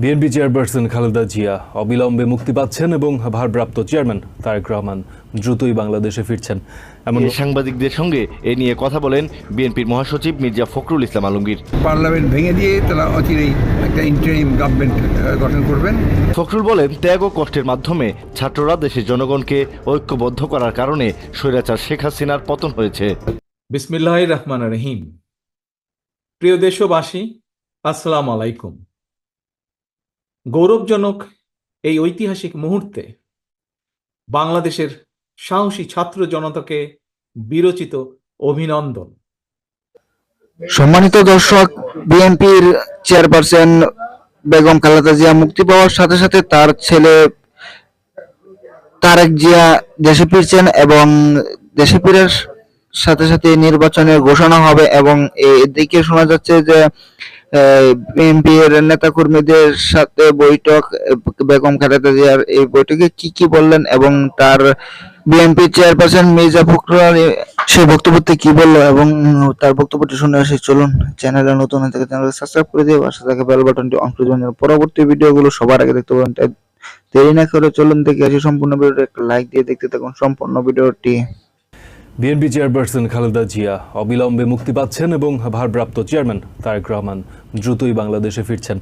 BNP chairperson Khaleda Zia অবিলম্বে মুক্তি পাচ্ছেন এবং ভারপ্রাপ্ত চেয়ারম্যান তারেক রহমান দ্রুতই বাংলাদেশে ফিরছেন। এমন সাংবাদিকদের সঙ্গে এ নিয়ে কথা বলেন বিএনপির মহাসচিব মির্জা ফখরুল ইসলাম আলমগীর। পার্লামেন্ট ভেঙে দিয়ে তারা অচিরেই একটা ইন্টারিম গভর্নমেন্ট গঠন করবেন। ফখরুল বলেন ত্যাগ ও কষ্টের মাধ্যমে ছাত্ররা দেশের জনগণকে ঐক্যবদ্ধ করার কারণে স্বৈরাচার শেখ হাসিনার পতন হয়েছে। বিসমিল্লাহ রহমান রহিম। প্রিয় দেশবাসী আসসালাম আলাইকুম। গৌরবজনক এই ঐতিহাসিক মুহূর্তে বাংলাদেশের সাহসী ছাত্র জনতাকে বিরচিত অভিনন্দন। সম্মানিত দর্শক, বিএনপির চেয়ারপারসন বেগম খালেদা জিয়া মুক্তি পাওয়ার সাথে সাথে তার ছেলে তারেক জিয়া দেশে ফিরছেন এবং দেশে ফেরার সাথে সাথে নির্বাচনের ঘোষণা হবে এবং এদিকে শোনা যাচ্ছে যে বিএনপির নেতা কর্মীদের সাথে বৈঠক, বেগম খালেদা জিয়ার এই বৈঠকে কি কি বললেন এবং তার বিএনপি চেয়ারপারসন মির্জা ফখরুল সেই বক্তব্যতে কি বলল এবং তার বক্তব্যটি শুনে আসি, চলুন চ্যানেলে নতুন হয়ে থাকে চ্যানেল সাবস্ক্রাইব করে দিয়ে পাশে থাকে বেল বাটনটি অন করে পরবর্তী ভিডিওগুলো সবার আগে দেখতে পাবেন তাই দেরি না করে চলুন দেখে আসি, সম্পূর্ণ ভিডিওটি, একটা লাইক দিয়ে দেখতে থাকুন, সম্পূর্ণ ভিডিওটি। বিএনপি চেয়ারপারসন খালেদা জিয়া অবিলম্বে মুক্তি পাচ্ছেন এবং ভারপ্রাপ্ত চেয়ারম্যান তারেক রহমান দ্রুতই বাংলাদেশে ফিরছেন।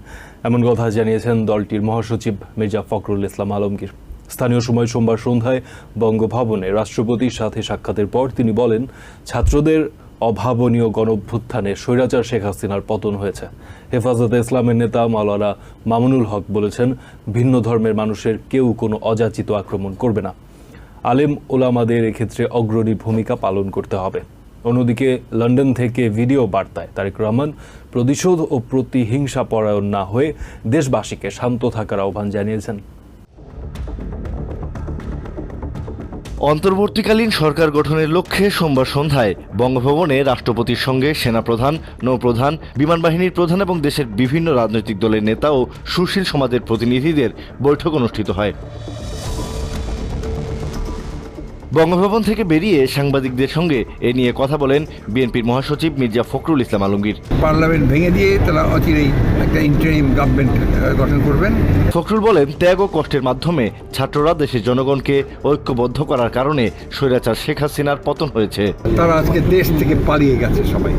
এমন কথা জানিয়েছেন দলটির মহাসচিব মির্জা ফখরুল ইসলাম আলমগীর। স্থানীয় সময় সোমবার সন্ধ্যায় বঙ্গভবনে রাষ্ট্রপতির সাথে সাক্ষাতের পর তিনি বলেন, ছাত্রদের অভাবনীয় গণভ্যুত্থানে স্বৈরাচার শেখ হাসিনার পতন হয়েছে। হেফাজতে ইসলামের নেতা মাওলানা মামুনুল হক বলেছেন, ভিন্ন ধর্মের মানুষের কেউ কোনো অযাচিত আক্রমণ করবে না। আলেম ওলামাদের এক্ষেত্রে অগ্রণী ভূমিকা পালন করতে হবে। অন্যদিকে লন্ডন থেকে ভিডিও বার্তায় তারেক রহমান, প্রতিশোধ ও প্রতিহিংসা পরায়ণ না হয়ে দেশবাসীকে শান্ত থাকার আহ্বান জানিয়েছেন। অন্তর্বর্তীকালীন সরকার গঠনের লক্ষ্যে সোমবার সন্ধ্যায় বঙ্গভবনে রাষ্ট্রপতির সঙ্গে সেনাপ্রধান, নৌপ্রধান বিমান বাহিনীর প্রধান এবং দেশের বিভিন্ন রাজনৈতিক দলের নেতা ও সুশীল সমাজের প্রতিনিধিদের বৈঠক অনুষ্ঠিত হয়। বঙ্গভবন থেকে বেরিয়ে সাংবাদিকদের সঙ্গে এ নিয়ে কথা বলেন বিএনপির মহাসচিব মির্জা ফখরুল ইসলাম আলমগীর। পার্লামেন্ট ভেঙে দিয়ে তারা অচিরেই একটা ইন্টারিম গভর্নমেন্ট গঠন করবেন। ফখরুল বলেন ত্যাগ ও কষ্টের মাধ্যমে ছাত্ররা দেশের জনগণকে ঐক্যবদ্ধ করার কারণে স্বৈরাচার শেখ হাসিনার পতন হয়েছে। তারা আজকে দেশ থেকে পালিয়ে গেছে সবাই।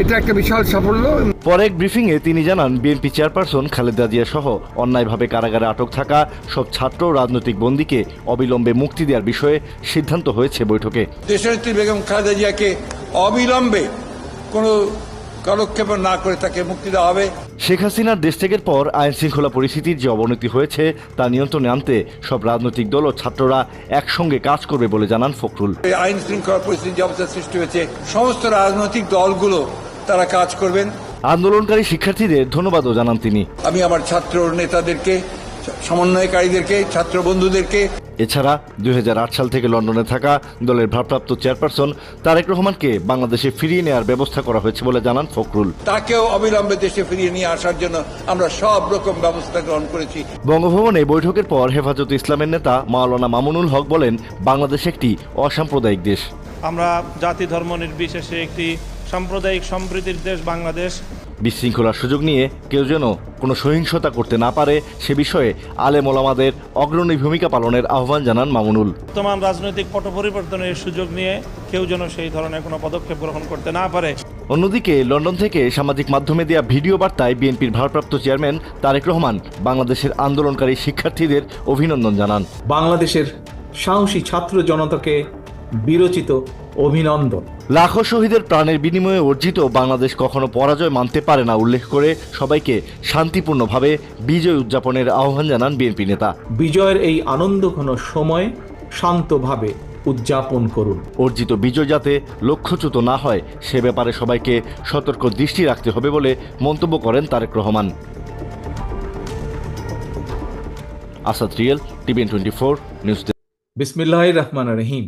এটা একটা বিশাল সাফল্য। পরে এক ব্রিফিংয়ে তিনি জানান বিএনপি চেয়ারপারসন খালেদা জিয়া সহ অন্যায়ভাবে কারাগারে আটক থাকা সব ছাত্র ও রাজনৈতিক বন্দীকে অবিলম্বে মুক্তি দেওয়ার বিষয়ে সিদ্ধান্ত হয়েছে বৈঠকে। দেশনেত্রী বেগম খালেদা জিয়াকে অবিলম্বে কোনো কালক্ষেপ না করে তাকে মুক্তি দেওয়া হবে। শেখ হাসিনার দেশ ত্যাগের পর আইন শৃঙ্খলা পরিস্থিতির যে অবনতি হয়েছে তা নিয়ন্ত্রণে আনতে সব রাজনৈতিক দল ও ছাত্ররা একসঙ্গে কাজ করবে বলে জানান ফখরুল। এই আইন শৃঙ্খলা পরিস্থিতির যে অবস্থা সৃষ্টি হয়েছে সমস্ত রাজনৈতিক দলগুলো তারা কাজ করবেন। আন্দোলনকারী শিক্ষার্থীদের ধন্যবাদও জানান তিনি। আমি আমার ছাত্র নেতাদেরকে সমন্বয়কারীদেরকে ছাত্র বন্ধুদেরকে। এছাড়া দু হাজার আট সাল থেকে লন্ডনে থাকা দলের ভারপ্রাপ্ত চেয়ারপারসন তারেক রহমানকে বাংলাদেশে ফিরিয়ে নেওয়ার ব্যবস্থা করা হয়েছে বলে জানান ফখরুল। তাকেও অবিলম্বে দেশে ফিরিয়ে নিয়ে আসার জন্য আমরা সব রকম ব্যবস্থা গ্রহণ করেছি। বঙ্গভবনে বৈঠকের পর হেফাজত ইসলামের নেতা মাওলানা মামুনুল হক বলেন বাংলাদেশ একটি অসাম্প্রদায়িক দেশ। আমরা জাতি ধর্ম নির্বিশেষে একটি সাম্প্রদায়িক সম্প্রীতির দেশ বাংলাদেশ। বিশৃঙ্খলার সুযোগ নিয়ে কেউ যেন কোনো সহিংসতা করতে না পারে সে বিষয়ে আলেম ওলামাদের অগ্রণী ভূমিকা পালনের আহ্বান জানান মামুনুল। বর্তমান রাজনৈতিক পট পরিবর্তনের সুযোগ নিয়ে কেউ যেন সেই ধরনের কোনো পদক্ষেপ গ্রহণ করতে না পারে। অন্যদিকে লন্ডন থেকে সামাজিক মাধ্যমে দেয়া ভিডিও বার্তায় বিএনপির ভারপ্রাপ্ত চেয়ারম্যান তারেক রহমান বাংলাদেশের আন্দোলনকারী শিক্ষার্থীদের অভিনন্দন জানান। বাংলাদেশের সাহসী ছাত্র জনতাকে বিরচিত অভিনন্দন। লাখো শহীদের প্রাণের বিনিময়ে অর্জিত বাংলাদেশ কখনো পরাজয় মানতে পারে না উল্লেখ করে সবাইকে শান্তিপূর্ণভাবে বিজয় উদযাপনের আহ্বান জানান বিএনপি নেতা। বিজয়ের এই আনন্দঘন সময় শান্তভাবে উদযাপন করুন। অর্জিত বিজয় যাতে লক্ষ্যচ্যুত না হয় সে ব্যাপারে সবাইকে সতর্ক দৃষ্টি রাখতে হবে বলে মন্তব্য করেন তারেক রহমান। আসাদ রিয়েল টিভিএন টোয়েন্টি ফোর নিউজ বিসমিল্লাহ রহমান রহিম।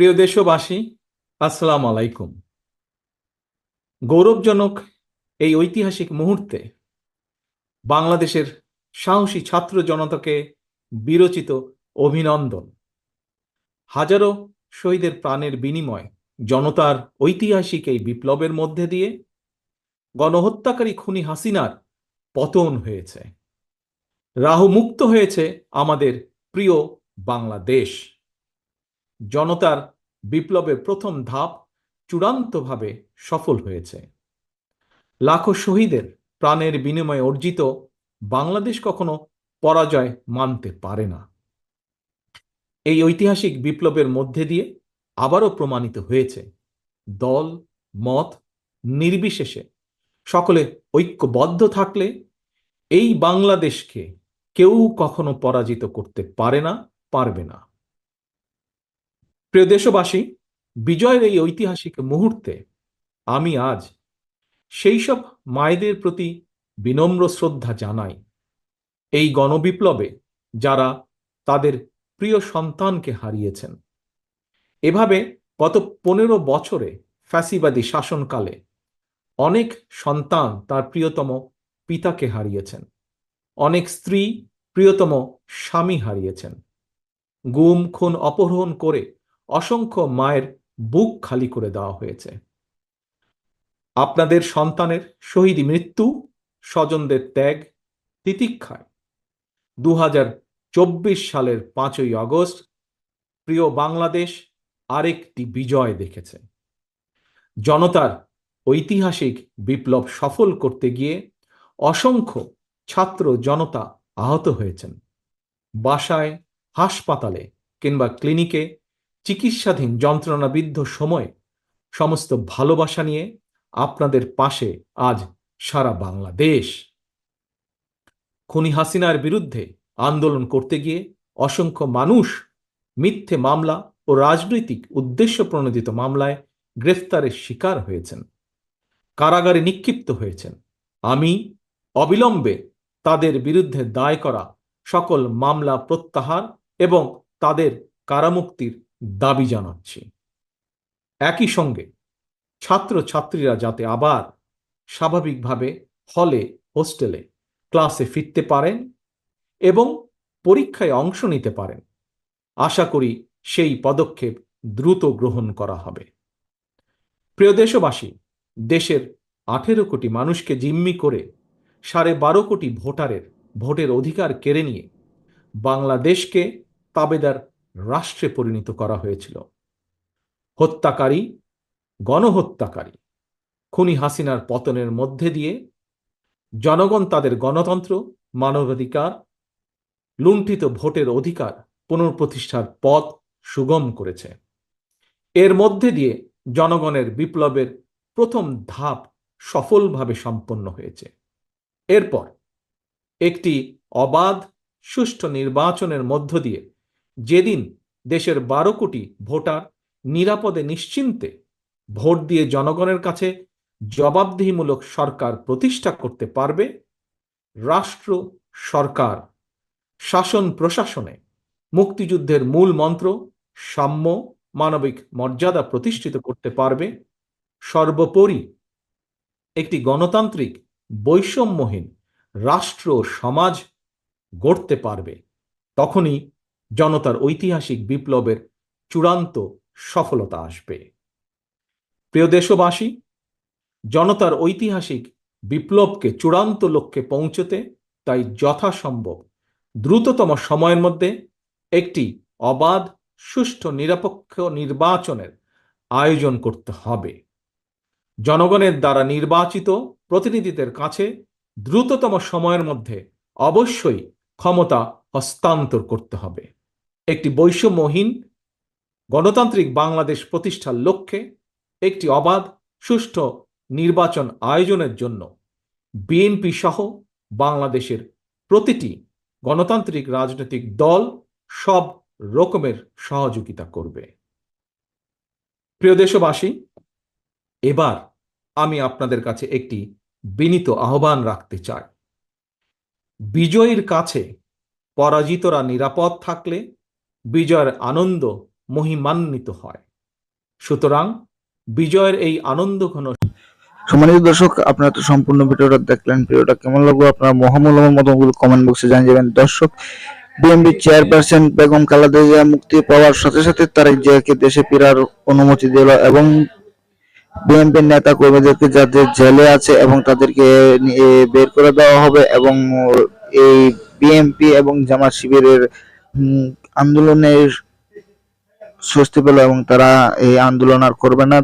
প্রিয় দেশবাসী, আসসালাম আলাইকুম। গৌরবজনক এই ঐতিহাসিক মুহূর্তে বাংলাদেশের সাহসী ছাত্র জনতাকে বিরচিত অভিনন্দন। হাজারো শহীদের প্রাণের বিনিময় জনতার ঐতিহাসিক এই বিপ্লবের মধ্যে দিয়ে গণহত্যাকারী খুনি হাসিনার পতন হয়েছে। রাহু মুক্ত হয়েছে আমাদের প্রিয় বাংলাদেশ। জনতার বিপ্লবের প্রথম ধাপ চূড়ান্তভাবে সফল হয়েছে। লাখো শহীদের প্রাণের বিনিময়ে অর্জিত বাংলাদেশ কখনো পরাজয় মানতে পারে না। এই ঐতিহাসিক বিপ্লবের মধ্যে দিয়ে আবারও প্রমাণিত হয়েছে, দল, মত নির্বিশেষে সকলে ঐক্যবদ্ধ থাকলে এই বাংলাদেশকে কেউ কখনো পরাজিত করতে পারে না, পারবে না। প্রিয় দেশবাসী, বিজয়ের এই ঐতিহাসিক মুহূর্তে আমি আজ সেই সব মায়েদের প্রতি বিনম্র শ্রদ্ধা জানাই। এই গণবিপ্লবে যারা তাদের প্রিয় সন্তানকে হারিয়েছেন। এভাবে গত পনেরো বছরে ফ্যাসিবাদী শাসনকালে অনেক সন্তান তার প্রিয়তম পিতাকে হারিয়েছেন। অনেক স্ত্রী প্রিয়তম স্বামী হারিয়েছেন। গুম, খুন, অপহরণ করে অসংখ্য মায়ের বুক খালি করে দেওয়া হয়েছে। আপনাদের সন্তানের শহীদ মৃত্যু, স্বজনদের ত্যাগ, তিতিক্ষায়। দু হাজার চব্বিশ সালের পাঁচই আগস্ট প্রিয় বাংলাদেশ আরেকটি বিজয় দেখেছে। জনতার ঐতিহাসিক বিপ্লব সফল করতে গিয়ে অসংখ্য ছাত্র জনতা আহত হয়েছেন। বাসায়, হাসপাতালে কিংবা ক্লিনিকে চিকিৎসাধীন যন্ত্রণাবিদ্ধ সময়ে সমস্ত ভালোবাসা নিয়ে আপনাদের পাশে আজ সারা বাংলাদেশ। খুনি হাসিনার বিরুদ্ধে আন্দোলন করতে গিয়ে অসংখ্য মানুষ মিথ্যে মামলা ও রাজনৈতিক উদ্দেশ্য প্রণোদিত মামলায় গ্রেফতারের শিকার হয়েছেন। কারাগারে নিক্ষিপ্ত হয়েছেন। আমি অবিলম্বে তাদের বিরুদ্ধে দায় করা সকল মামলা প্রত্যাহার এবং তাদের কারামুক্তির দাবি জানাচ্ছি। একই সঙ্গে ছাত্র ছাত্রীরা যাতে আবার স্বাভাবিকভাবে হলে, হোস্টেলে ক্লাসে ফিরতে পারেন এবং পরীক্ষায় অংশ নিতে পারেন, আশা করি সেই পদক্ষেপ দ্রুত গ্রহণ করা হবে। প্রিয় দেশবাসী, দেশের আঠেরো কোটি মানুষকে জিম্মি করে সাড়ে বারো কোটি ভোটারের ভোটের অধিকার কেড়ে নিয়ে বাংলাদেশকে তাবেদার রাষ্ট্রে পরিণত করা হয়েছিল। হত্যাকারী, গণহত্যাকারী, খুনি হাসিনার পতনের মধ্যে দিয়ে জনগণ তাদের গণতন্ত্র, মানবাধিকার, লুণ্ঠিত ভোটের অধিকার পুনঃপ্রতিষ্ঠার পথ সুগম করেছে। এর মধ্যে দিয়ে জনগণের বিপ্লবের প্রথম ধাপ সফলভাবে সম্পন্ন হয়েছে। এরপর একটি অবাধ, সুষ্ঠু নির্বাচনের মধ্য দিয়ে যেদিন দেশের বারো কোটি ভোটার নিরাপদে নিশ্চিন্তে ভোট দিয়ে জনগণের কাছে জবাবদিহিমূলক সরকার প্রতিষ্ঠা করতে পারবে, রাষ্ট্র, সরকার, শাসন প্রশাসনে মুক্তিযুদ্ধের মূল মন্ত্র সাম্য মানবিক মর্যাদা প্রতিষ্ঠিত করতে পারবে, সর্বোপরি একটি গণতান্ত্রিক বৈষম্যহীন রাষ্ট্র সমাজ গড়তে পারবে। তখনই জনতার ঐতিহাসিক বিপ্লবের চূড়ান্ত সফলতা আসবে। প্রিয় দেশবাসী, জনতার ঐতিহাসিক বিপ্লবকে চূড়ান্ত লক্ষ্যে পৌঁছতে তাই যথাসম্ভব দ্রুততম সময়ের মধ্যে একটি অবাধ, সুষ্ঠু, নিরপেক্ষ নির্বাচনের আয়োজন করতে হবে। জনগণের দ্বারা নির্বাচিত প্রতিনিধিদের কাছে দ্রুততম সময়ের মধ্যে অবশ্যই ক্ষমতা হস্তান্তর করতে হবে। একটি বৈষম্যহীন গণতান্ত্রিক বাংলাদেশ প্রতিষ্ঠার লক্ষ্যে একটি অবাধ, সুষ্ঠু নির্বাচন আয়োজনের জন্য বিএনপি সহ বাংলাদেশের প্রতিটি গণতান্ত্রিক রাজনৈতিক দল সব রকমের সহযোগিতা করবে। প্রিয় দেশবাসী, এবার আমি আপনাদের কাছে একটি বিনীত আহ্বান রাখতে চাই। বিজয়ীর কাছে পরাজিতরা নিরাপদ থাকলে বিজয়ের আনন্দ মহিমান্বিত হয়। সুতরাং বিজয়ের এই আনন্দ ঘন সম্মানিত দর্শক, আপনারা তো সম্পূর্ণ ভিডিওটা দেখলেন। ভিডিওটা কেমন লাগল আপনারা মহামূল্যবান মতামতগুলো কমেন্ট বক্সে জানিয়ে যাবেন দর্শক বিএনপি চেয়ারপারসন বেগম খালেদা জিয়া মুক্তি পাওয়ার সাথে সাথে তারেক জিয়াকে দেশে ফেরার অনুমতি দিল এবং বিএনপির নেতা কর্মীদেরকে যাদের জেলে আছে এবং তাদেরকে বের করে দেওয়া হবে এবং এই বিএনপি এবং জামাত শিবিরের আন্দোলনের স্বস্তি পেল এবং তারা এই আন্দোলন আর করবে না।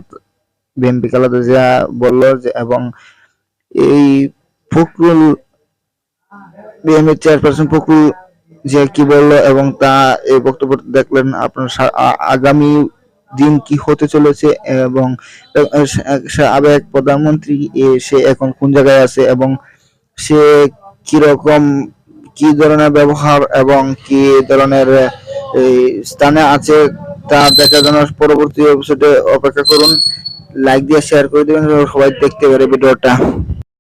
বিএনপি খালেদা জিয়া বলল যে, এবং এই ফখরুল বিএনপি চেয়ারপারসন ফখরুল যে কি বলল এবং তা এই বক্তব্য দেখলেন আপনার আগামী দিন কি হতে চলেছে এবং আবেগ প্রধানমন্ত্রী সে এখন কোন জায়গায় আছে এবং সে কি রকম কি ধরনের ব্যবহার এবং কি ধরনের স্থানে আছে তা দেখার জন্য পরবর্তী এপিসোডে অপেক্ষা করুন। লাইক দিয়ে শেয়ার করে দিবেন, সবাই দেখতে পারে ভিডিওটা।